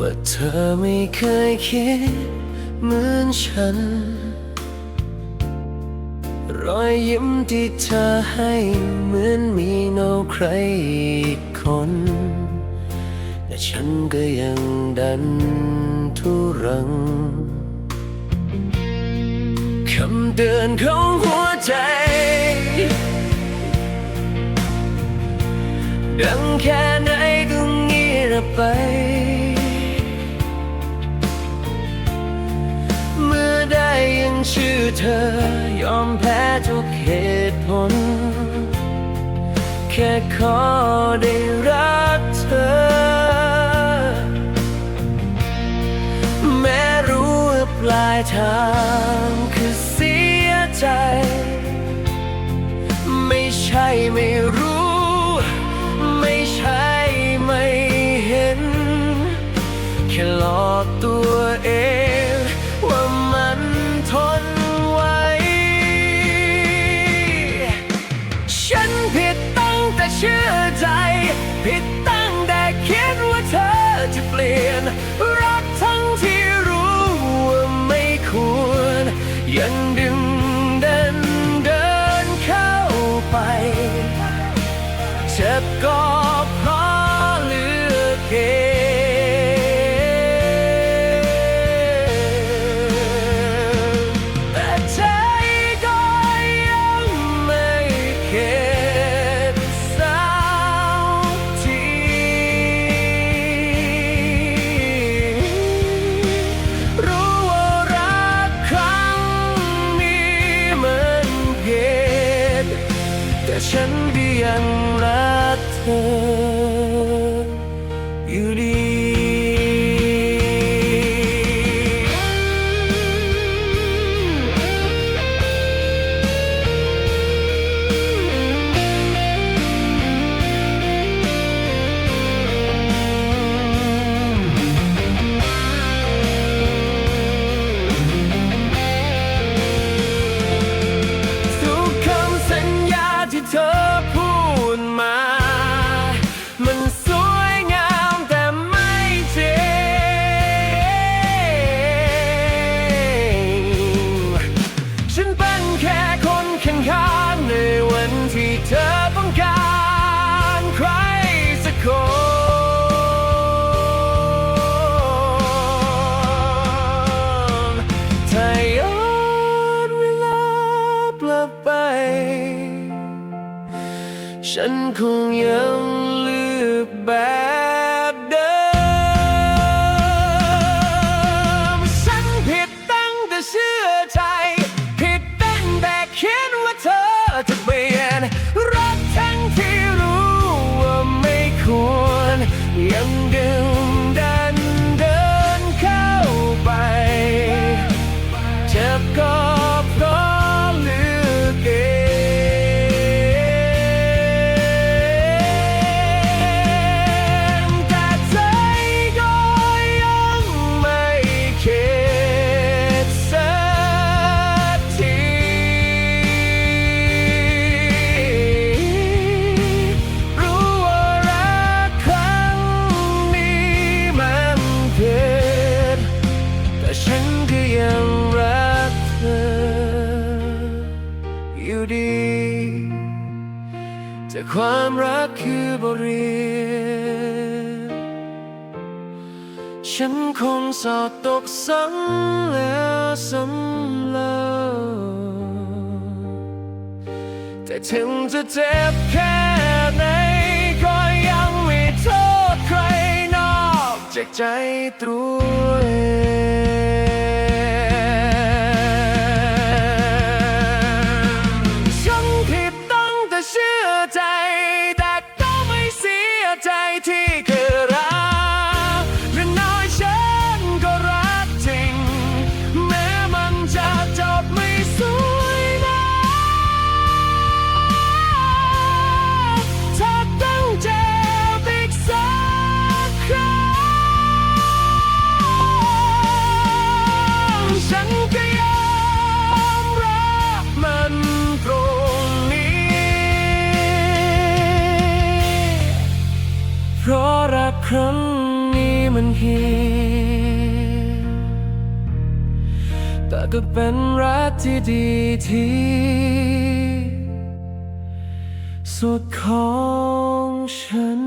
ว่าเธอไม่เคยคิดเหมือนฉัน รอยยิ้มที่เธอให้เหมือนมีเงาใครอีกคน แต่ฉันก็ยังดันทุรังคำเตือนของหัวใจ ดังแค่ไหนก็เงียบไป ชื่อเธอยอมแพ้ทุกเหตุผล แค่ขอได้รักเธอ แม้รู้ว่าปลายทางคือเสียใจ ไม่ใช่ไม่รู้ ผิดตั้งแต่คิดว่าเธอจะเปลี่ยน ฉันก็ยังรักเธอ ยังเลือกแบบเดิม ฉันผิดตั้งแต่เชื่อใจ ผิดตั้งแต่คิดว่าเธอจะ อยู่ดี แต่ความรักคือบทเรียนฉันคงสอบตกซ้ำแล้วซ้ำเล่าแต่ถึงจะเจ็บแค่ไหนก็ยังไม่โทษใครนอกจากใจตัวเอง รักครั้งนี้มันเฮียแต่ก็เป็นรักที่ดีที่สุดของฉัน